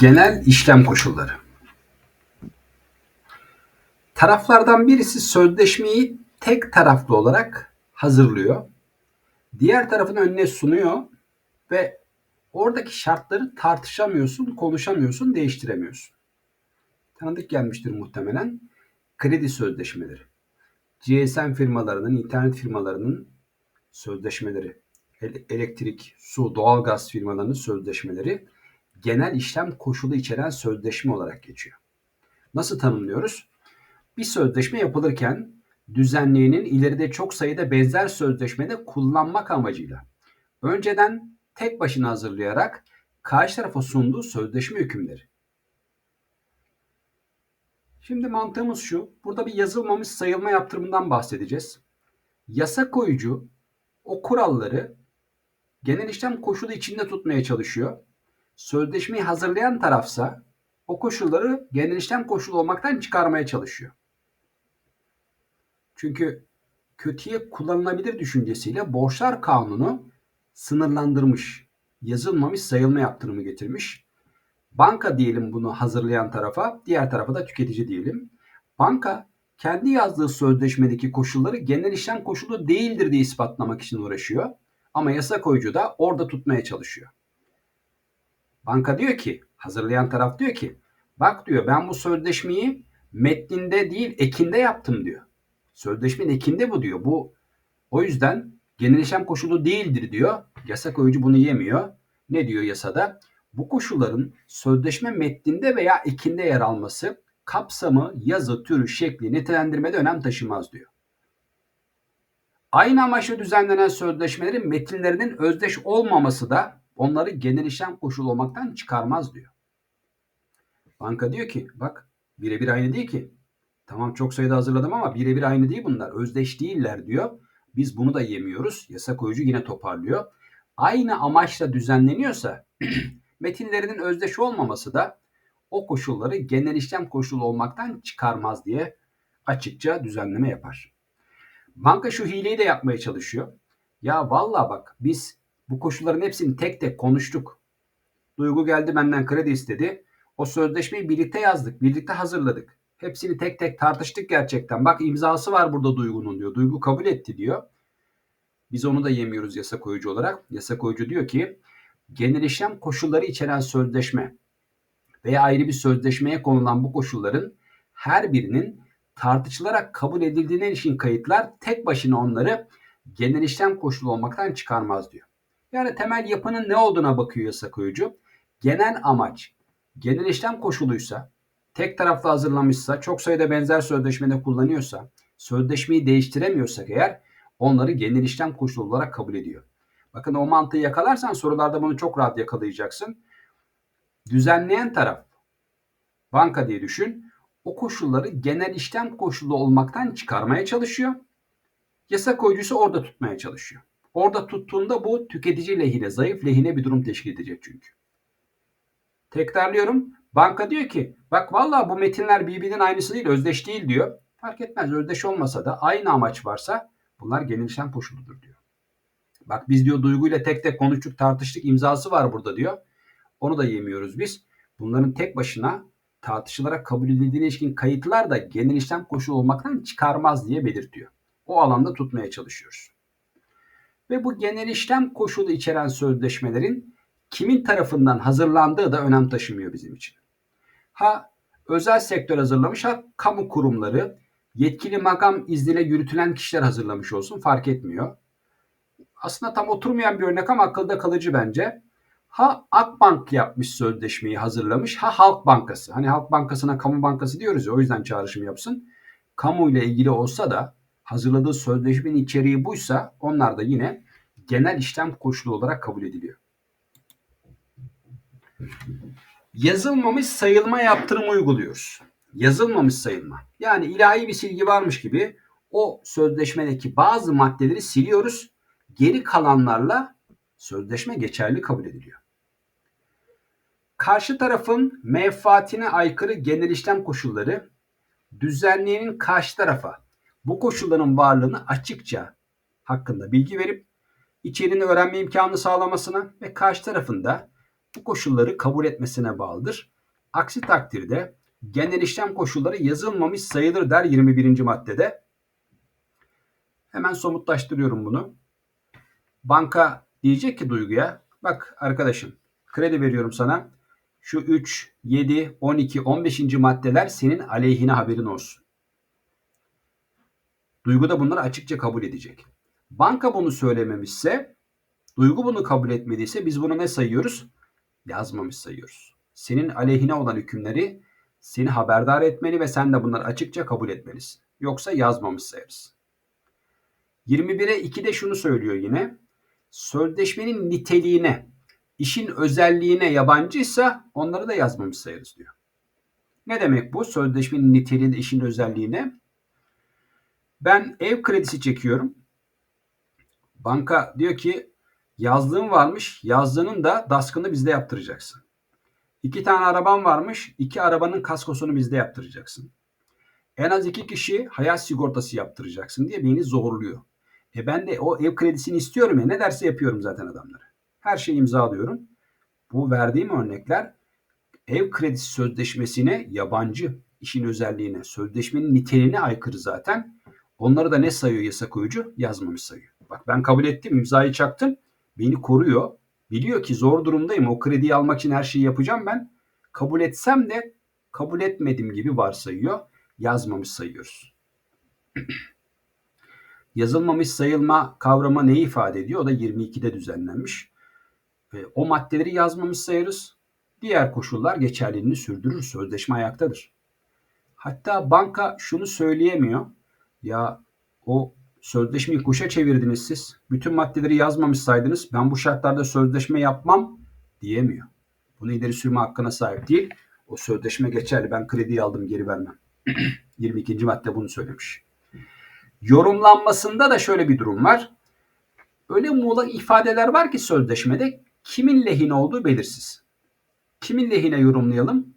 Genel işlem koşulları. Taraflardan birisi sözleşmeyi tek taraflı olarak hazırlıyor. Diğer tarafın önüne sunuyor ve oradaki şartları tartışamıyorsun, konuşamıyorsun, değiştiremiyorsun. Tanıdık gelmiştir muhtemelen. Kredi sözleşmeleri. GSM firmalarının, internet firmalarının sözleşmeleri, elektrik, su, doğalgaz firmalarının sözleşmeleri genel işlem koşulu içeren sözleşme olarak geçiyor. Nasıl tanımlıyoruz? Bir sözleşme yapılırken düzenleyenin ileride çok sayıda benzer sözleşmede kullanmak amacıyla önceden tek başına hazırlayarak karşı tarafa sunduğu sözleşme hükümleri. Şimdi mantığımız şu. Burada bir yazılmamış sayılma yaptırımından bahsedeceğiz. Yasa koyucu o kuralları genel işlem koşulu içinde tutmaya çalışıyor sözleşmeyi hazırlayan tarafsa o koşulları genel işlem koşulu olmaktan çıkarmaya çalışıyor. Çünkü kötüye kullanılabilir düşüncesiyle borçlar kanunu sınırlandırmış, yazılmamış sayılma yaptırımı getirmiş. Banka diyelim bunu hazırlayan tarafa, diğer tarafa da tüketici diyelim. Banka kendi yazdığı sözleşmedeki koşulları genel işlem koşulu değildir diye ispatlamak için uğraşıyor. Ama yasa koyucu da orada tutmaya çalışıyor. Banka diyor ki, hazırlayan taraf diyor ki, bak diyor ben bu sözleşmeyi metninde değil ekinde yaptım diyor. Sözleşmenin ekinde bu diyor. Bu o yüzden genel koşulu değildir diyor. Yasa koyucu bunu yemiyor. Ne diyor yasada? Bu koşulların sözleşme metninde veya ekinde yer alması kapsamı, yazı, türü, şekli, nitelendirmede önem taşımaz diyor. Aynı amaçla düzenlenen sözleşmelerin metinlerinin özdeş olmaması da onları genel işlem koşulu olmaktan çıkarmaz diyor. Banka diyor ki bak birebir aynı değil ki. Tamam çok sayıda hazırladım ama birebir aynı değil bunlar. Özdeş değiller diyor. Biz bunu da yemiyoruz. Yasa koyucu yine toparlıyor. Aynı amaçla düzenleniyorsa metinlerinin özdeş olmaması da o koşulları genel işlem koşulu olmaktan çıkarmaz diye açıkça düzenleme yapar. Banka şu hileyi de yapmaya çalışıyor. Ya valla bak biz bu koşulların hepsini tek tek konuştuk. Duygu geldi benden kredi istedi. O sözleşmeyi birlikte yazdık, birlikte hazırladık. Hepsini tek tek tartıştık gerçekten. Bak imzası var burada Duygu'nun diyor. Duygu kabul etti diyor. Biz onu da yemiyoruz yasa koyucu olarak. Yasa koyucu diyor ki genel işlem koşulları içeren sözleşme veya ayrı bir sözleşmeye konulan bu koşulların her birinin tartışılarak kabul edildiğine ilişkin kayıtlar tek başına onları genel işlem koşulu olmaktan çıkarmaz diyor. Yani temel yapının ne olduğuna bakıyor yasa koyucu. Genel amaç, genel işlem koşuluysa, tek taraflı hazırlamışsa, çok sayıda benzer sözleşmede kullanıyorsa, sözleşmeyi değiştiremiyorsak eğer onları genel işlem koşulu olarak kabul ediyor. Bakın o mantığı yakalarsan sorularda bunu çok rahat yakalayacaksın. Düzenleyen taraf, banka diye düşün, o koşulları genel işlem koşulu olmaktan çıkarmaya çalışıyor. Yasa koyucusu orada tutmaya çalışıyor. Orada tuttuğunda bu tüketici lehine, zayıf lehine bir durum teşkil edecek çünkü. Tekrarlıyorum. Banka diyor ki bak vallahi bu metinler birbirinin aynısı değil, özdeş değil diyor. Fark etmez özdeş olmasa da aynı amaç varsa bunlar genişlen koşuludur diyor. Bak biz diyor duyguyla tek tek konuştuk, tartıştık, imzası var burada diyor. Onu da yemiyoruz biz. Bunların tek başına tartışılarak kabul edildiğine ilişkin kayıtlar da genel işlem olmaktan çıkarmaz diye belirtiyor. O alanda tutmaya çalışıyoruz ve bu genel işlem koşulu içeren sözleşmelerin kimin tarafından hazırlandığı da önem taşımıyor bizim için. Ha özel sektör hazırlamış ha kamu kurumları yetkili makam izniyle yürütülen kişiler hazırlamış olsun fark etmiyor. Aslında tam oturmayan bir örnek ama akılda kalıcı bence. Ha Akbank yapmış sözleşmeyi hazırlamış ha Halk Bankası. Hani Halk Bankası'na kamu bankası diyoruz ya o yüzden çağrışım yapsın. Kamu ile ilgili olsa da hazırladığı sözleşmenin içeriği buysa onlar da yine genel işlem koşulu olarak kabul ediliyor. Yazılmamış sayılma yaptırımı uyguluyoruz. Yazılmamış sayılma. Yani ilahi bir silgi varmış gibi o sözleşmedeki bazı maddeleri siliyoruz. Geri kalanlarla sözleşme geçerli kabul ediliyor. Karşı tarafın menfaatine aykırı genel işlem koşulları düzenleyenin karşı tarafa bu koşulların varlığını açıkça hakkında bilgi verip içeriğini öğrenme imkanı sağlamasına ve karşı tarafında bu koşulları kabul etmesine bağlıdır. Aksi takdirde genel işlem koşulları yazılmamış sayılır der 21. maddede. Hemen somutlaştırıyorum bunu. Banka diyecek ki duyguya bak arkadaşım kredi veriyorum sana. Şu 3, 7, 12, 15. maddeler senin aleyhine haberin olsun. Duygu da bunları açıkça kabul edecek. Banka bunu söylememişse, duygu bunu kabul etmediyse biz bunu ne sayıyoruz? Yazmamış sayıyoruz. Senin aleyhine olan hükümleri seni haberdar etmeli ve sen de bunları açıkça kabul etmelisin. Yoksa yazmamış sayarız. 21'e 2'de şunu söylüyor yine. Sözleşmenin niteliğine, işin özelliğine yabancıysa onları da yazmamış sayarız diyor. Ne demek bu? Sözleşmenin niteliğine, işin özelliğine. Ben ev kredisi çekiyorum. Banka diyor ki yazdığın varmış. Yazdığının da daskını bizde yaptıracaksın. İki tane araban varmış. iki arabanın kaskosunu bizde yaptıracaksın. En az iki kişi hayat sigortası yaptıracaksın diye beni zorluyor. E ben de o ev kredisini istiyorum ya ne derse yapıyorum zaten adamlara. Her şeyi imzalıyorum. Bu verdiğim örnekler ev kredisi sözleşmesine yabancı işin özelliğine, sözleşmenin niteliğine aykırı zaten. Onları da ne sayıyor yasa koyucu? Yazmamış sayıyor. Bak ben kabul ettim, imzayı çaktım. Beni koruyor. Biliyor ki zor durumdayım. O krediyi almak için her şeyi yapacağım ben. Kabul etsem de kabul etmedim gibi varsayıyor. Yazmamış sayıyoruz. Yazılmamış sayılma kavramı neyi ifade ediyor? O da 22'de düzenlenmiş. E, o maddeleri yazmamış sayarız. Diğer koşullar geçerliliğini sürdürür. Sözleşme ayaktadır. Hatta banka şunu söyleyemiyor. Ya o sözleşmeyi kuşa çevirdiniz siz. Bütün maddeleri yazmamışsaydınız ben bu şartlarda sözleşme yapmam diyemiyor. Bunu ileri sürme hakkına sahip değil. O sözleşme geçerli. Ben krediyi aldım geri vermem. 22. madde bunu söylemiş. Yorumlanmasında da şöyle bir durum var. Öyle muğlak ifadeler var ki sözleşmede kimin lehine olduğu belirsiz. Kimin lehine yorumlayalım?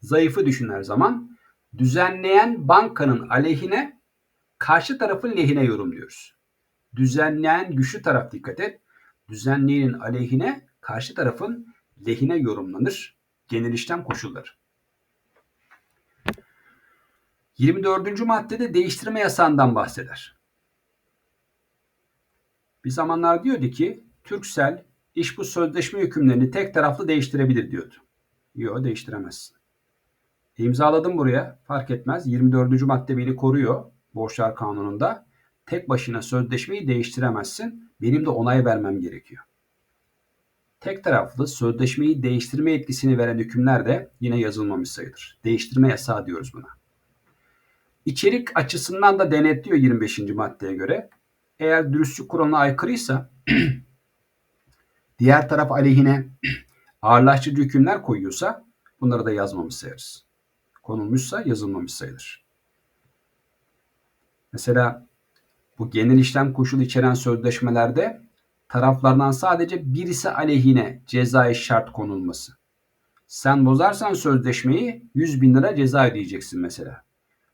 Zayıfı düşün her zaman. Düzenleyen bankanın aleyhine karşı tarafın lehine yorumluyoruz. Düzenleyen güçlü taraf dikkat et. Düzenleyenin aleyhine karşı tarafın lehine yorumlanır. Genel işlem koşulları. 24. maddede değiştirme yasağından bahseder. Bir zamanlar diyordu ki Türksel iş bu sözleşme hükümlerini tek taraflı değiştirebilir diyordu. Yok değiştiremezsin. İmzaladım buraya fark etmez. 24. madde beni koruyor borçlar kanununda. Tek başına sözleşmeyi değiştiremezsin. Benim de onay vermem gerekiyor. Tek taraflı sözleşmeyi değiştirme etkisini veren hükümler de yine yazılmamış sayılır. Değiştirme yasağı diyoruz buna. İçerik açısından da denetliyor 25. maddeye göre. Eğer dürüstlük kuralına aykırıysa diğer taraf aleyhine ağırlaştırıcı hükümler koyuyorsa bunları da yazmamış sayarız. Konulmuşsa yazılmamış sayılır. Mesela bu genel işlem koşulu içeren sözleşmelerde taraflardan sadece birisi aleyhine cezai şart konulması. Sen bozarsan sözleşmeyi 100 bin lira ceza ödeyeceksin mesela.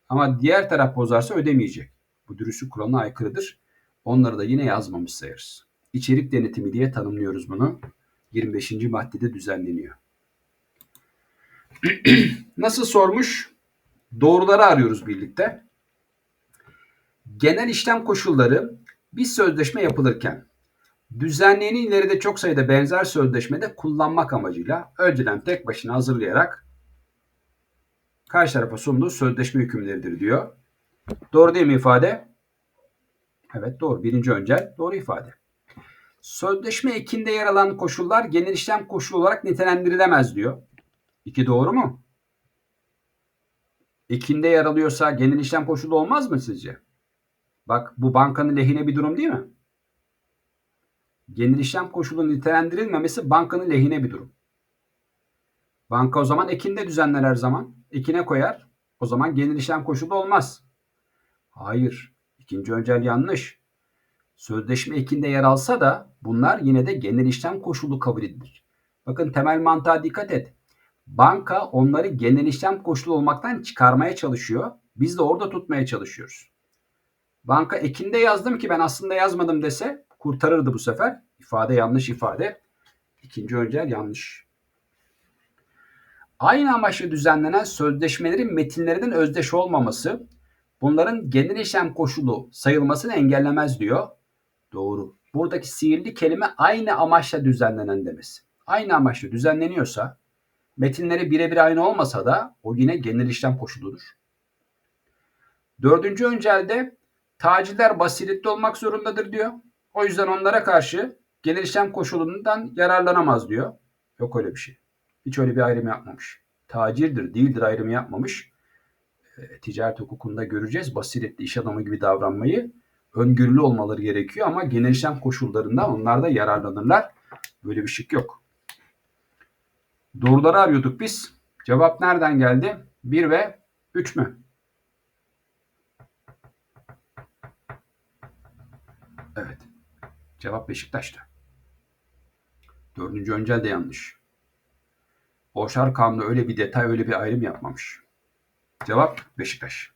Ama diğer taraf bozarsa ödemeyecek. Bu dürüstlük kuralına aykırıdır. Onları da yine yazmamış sayarız. İçerik denetimi diye tanımlıyoruz bunu. 25. maddede düzenleniyor. Nasıl sormuş? Doğruları arıyoruz birlikte. Genel işlem koşulları bir sözleşme yapılırken düzenleyenin ileride çok sayıda benzer sözleşmede kullanmak amacıyla önceden tek başına hazırlayarak karşı tarafa sunduğu sözleşme hükümleridir diyor. Doğru değil mi ifade? Evet doğru. Birinci öncel doğru ifade. Sözleşme ekinde yer alan koşullar genel işlem koşulu olarak nitelendirilemez diyor. İki doğru mu? Ekinde yer alıyorsa genel işlem koşulu olmaz mı sizce? Bak bu bankanın lehine bir durum değil mi? Genel işlem koşulu nitelendirilmemesi bankanın lehine bir durum. Banka o zaman ekinde düzenler her zaman. Ekine koyar. O zaman genel koşulu olmaz. Hayır. İkinci öncel yanlış. Sözleşme ekinde yer alsa da bunlar yine de genel koşulu kabul edilir. Bakın temel mantığa dikkat et. Banka onları genel koşulu olmaktan çıkarmaya çalışıyor. Biz de orada tutmaya çalışıyoruz. Banka ekinde yazdım ki ben aslında yazmadım dese kurtarırdı bu sefer. İfade yanlış ifade. İkinci öncel yanlış. Aynı amaçla düzenlenen sözleşmelerin metinlerinin özdeş olmaması bunların genel işlem koşulu sayılmasını engellemez diyor. Doğru. Buradaki sihirli kelime aynı amaçla düzenlenen demesi. Aynı amaçla düzenleniyorsa metinleri birebir aynı olmasa da o yine genel işlem koşuludur. Dördüncü öncelde tacirler basiretli olmak zorundadır diyor. O yüzden onlara karşı genel işlem koşulundan yararlanamaz diyor. Yok öyle bir şey. Hiç öyle bir ayrım yapmamış. Tacirdir, değildir ayrımı yapmamış. E, ticaret hukukunda göreceğiz. Basiretli iş adamı gibi davranmayı öngörülü olmaları gerekiyor ama genel işlem koşullarından onlar da yararlanırlar. Böyle bir şık yok. Doğruları arıyorduk biz. Cevap nereden geldi? 1 ve 3 mü? Evet. Cevap Beşiktaş'ta. Dördüncü öncel de yanlış. Borçlar Kanunu öyle bir detay, öyle bir ayrım yapmamış. Cevap Beşiktaş.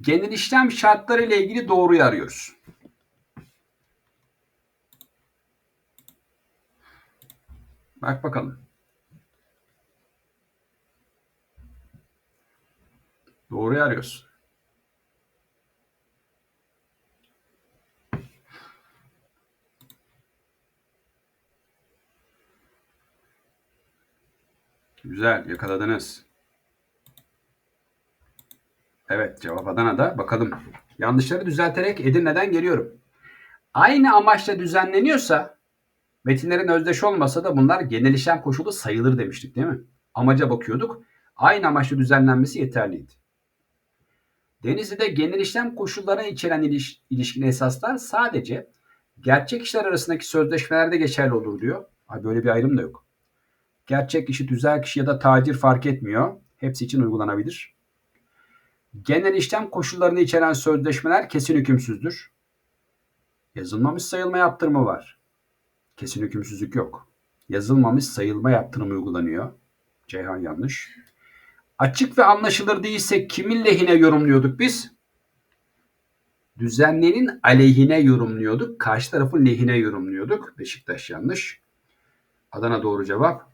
Genel işlem şartları ile ilgili doğruyu arıyoruz. Bak bakalım. Doğruyu arıyorsun. Güzel yakaladınız. Evet cevap Adana'da. Bakalım. Yanlışları düzelterek Edirne'den geliyorum. Aynı amaçla düzenleniyorsa metinlerin özdeş olmasa da bunlar genel işlem koşulu sayılır demiştik değil mi? Amaca bakıyorduk. Aynı amaçla düzenlenmesi yeterliydi. Denizli'de genel işlem koşullarına içeren iliş, ilişkin esaslar sadece gerçek kişiler arasındaki sözleşmelerde geçerli olur diyor. Ay böyle bir ayrım da yok. Gerçek kişi, tüzel kişi ya da tacir fark etmiyor. Hepsi için uygulanabilir. Genel işlem koşullarını içeren sözleşmeler kesin hükümsüzdür. Yazılmamış sayılma yaptırımı var. Kesin hükümsüzlük yok. Yazılmamış sayılma yaptırımı uygulanıyor. Ceyhan yanlış. Açık ve anlaşılır değilse kimin lehine yorumluyorduk biz? Düzenleyenin aleyhine yorumluyorduk. Karşı tarafın lehine yorumluyorduk. Beşiktaş yanlış. Adana doğru cevap.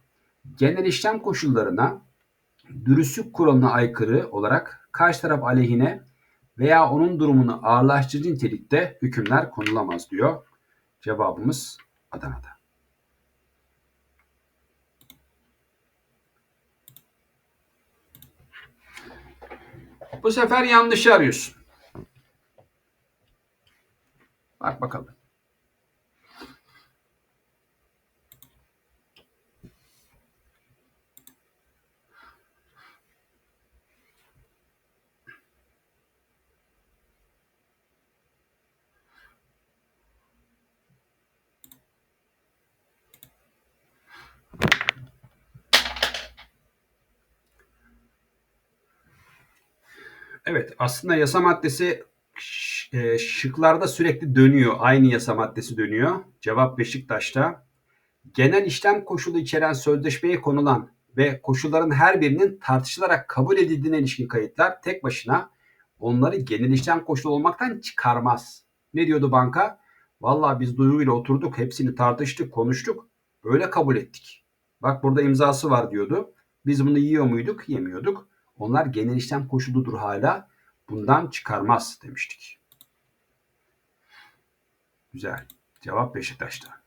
Genel işlem koşullarına dürüstlük kuralına aykırı olarak karşı taraf aleyhine veya onun durumunu ağırlaştırıcı nitelikte hükümler konulamaz diyor. Cevabımız Adana'da. Bu sefer yanlışı arıyorsun. Bak bakalım. Evet aslında yasa maddesi e, şıklarda sürekli dönüyor. Aynı yasa maddesi dönüyor. Cevap Beşiktaş'ta. Genel işlem koşulu içeren sözleşmeye konulan ve koşulların her birinin tartışılarak kabul edildiğine ilişkin kayıtlar tek başına onları genel işlem koşulu olmaktan çıkarmaz. Ne diyordu banka? Vallahi biz duyuyla oturduk, hepsini tartıştık, konuştuk. Öyle kabul ettik. Bak burada imzası var diyordu. Biz bunu yiyor muyduk? Yemiyorduk. Onlar genel işlem koşuludur hala. Bundan çıkarmaz demiştik. Güzel. Cevap Beşiktaş'ta.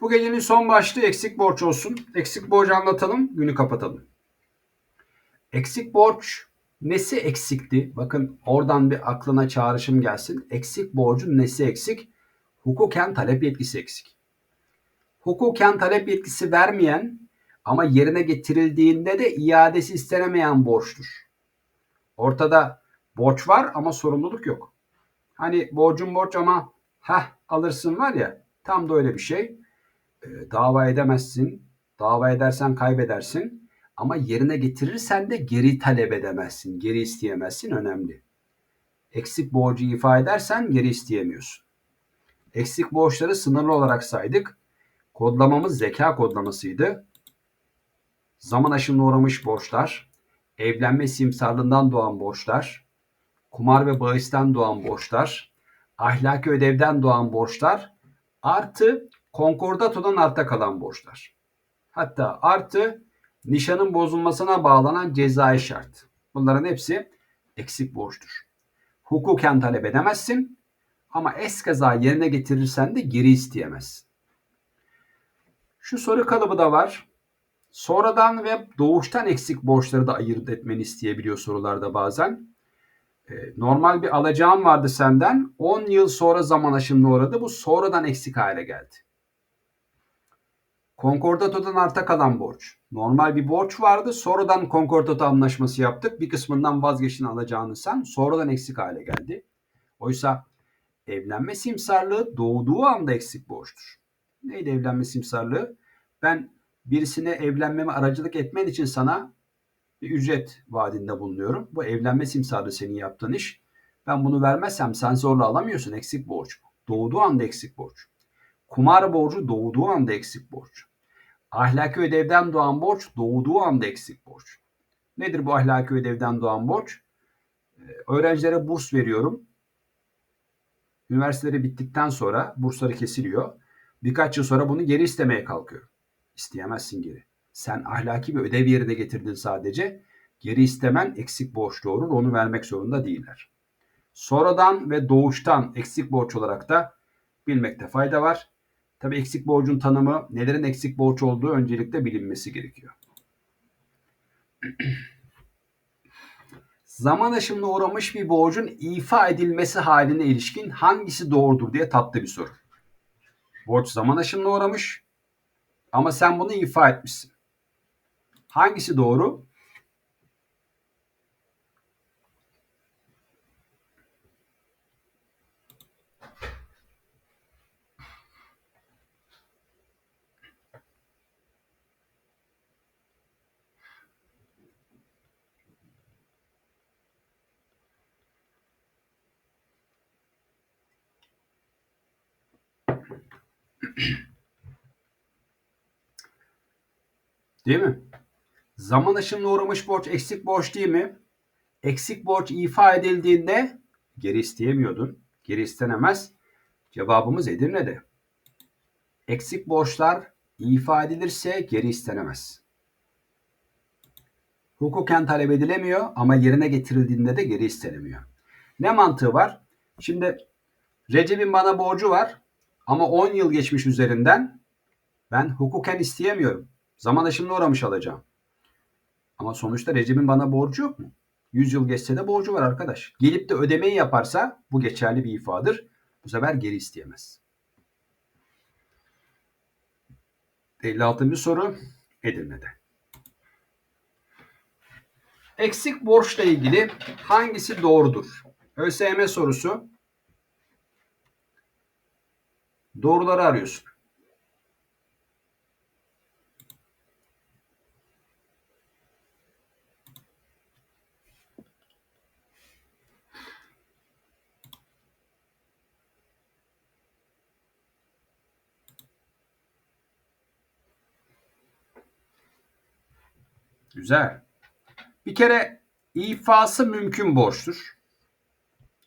Bu gecenin son başlığı eksik borç olsun. Eksik borcu anlatalım, günü kapatalım. Eksik borç nesi eksikti? Bakın oradan bir aklına çağrışım gelsin. Eksik borcun nesi eksik? Hukuken talep yetkisi eksik. Hukuken talep yetkisi vermeyen ama yerine getirildiğinde de iadesi istenemeyen borçtur. Ortada borç var ama sorumluluk yok. Hani borcun borç ama ha alırsın var ya tam da öyle bir şey. E, dava edemezsin. Dava edersen kaybedersin. Ama yerine getirirsen de geri talep edemezsin. Geri isteyemezsin. Önemli. Eksik borcu ifa edersen geri isteyemiyorsun. Eksik borçları sınırlı olarak saydık. Kodlamamız zeka kodlamasıydı zaman aşımına uğramış borçlar, evlenme simsarlığından doğan borçlar, kumar ve bahisten doğan borçlar, ahlaki ödevden doğan borçlar artı konkordatodan arta kalan borçlar. Hatta artı nişanın bozulmasına bağlanan cezai şart. Bunların hepsi eksik borçtur. Hukuken talep edemezsin ama eskaza yerine getirirsen de geri isteyemezsin. Şu soru kalıbı da var. Sonradan ve doğuştan eksik borçları da ayırt etmeni isteyebiliyor sorularda bazen. Ee, normal bir alacağım vardı senden. 10 yıl sonra zaman aşımına uğradı. Bu sonradan eksik hale geldi. Konkordatodan arta kalan borç. Normal bir borç vardı. Sonradan konkordato anlaşması yaptık. Bir kısmından vazgeçtin alacağını sen. Sonradan eksik hale geldi. Oysa evlenme simsarlığı doğduğu anda eksik borçtur. Neydi evlenme simsarlığı? Ben birisine evlenmeme aracılık etmen için sana bir ücret vaadinde bulunuyorum. Bu evlenme simsarlığı senin yaptığın iş. Ben bunu vermezsem sen zorla alamıyorsun. Eksik borç. Doğduğu anda eksik borç. Kumar borcu doğduğu anda eksik borç. Ahlaki ödevden doğan borç doğduğu anda eksik borç. Nedir bu ahlaki ödevden doğan borç? Ee, öğrencilere burs veriyorum. Üniversiteleri bittikten sonra bursları kesiliyor. Birkaç yıl sonra bunu geri istemeye kalkıyor. İsteyemezsin geri. Sen ahlaki bir ödev yerine getirdin sadece. Geri istemen eksik borç doğurur. Onu vermek zorunda değiller. Sonradan ve doğuştan eksik borç olarak da bilmekte fayda var. Tabi eksik borcun tanımı, nelerin eksik borç olduğu öncelikle bilinmesi gerekiyor. Zaman aşımına uğramış bir borcun ifa edilmesi haline ilişkin hangisi doğrudur diye tatlı bir soru. Borç zaman aşımına uğramış ama sen bunu ifa etmişsin. Hangisi doğru? Değil mi? Zaman aşımına uğramış borç eksik borç değil mi? Eksik borç ifa edildiğinde geri isteyemiyordun. Geri istenemez. Cevabımız Edirne'de. Eksik borçlar ifa edilirse geri istenemez. Hukuken talep edilemiyor ama yerine getirildiğinde de geri istenemiyor. Ne mantığı var? Şimdi Recep'in bana borcu var ama 10 yıl geçmiş üzerinden ben hukuken isteyemiyorum. Zaman aşımına uğramış alacağım. Ama sonuçta Recep'in bana borcu yok mu? 100 yıl geçse de borcu var arkadaş. Gelip de ödemeyi yaparsa bu geçerli bir ifadır. Bu sefer geri isteyemez. 56. soru Edirne'de. Eksik borçla ilgili hangisi doğrudur? ÖSYM sorusu. Doğruları arıyorsun. Güzel. Bir kere ifası mümkün borçtur.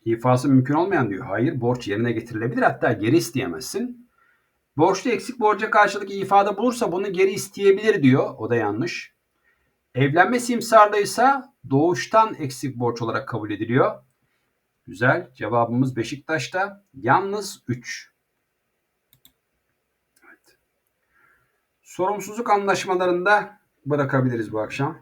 İfası mümkün olmayan diyor. Hayır borç yerine getirilebilir hatta geri isteyemezsin. Borçlu eksik borca karşılık ifade bulursa bunu geri isteyebilir diyor. O da yanlış. Evlenme simsarlıysa doğuştan eksik borç olarak kabul ediliyor. Güzel. Cevabımız Beşiktaş'ta. Yalnız 3. Evet. Sorumsuzluk anlaşmalarında bırakabiliriz bu akşam.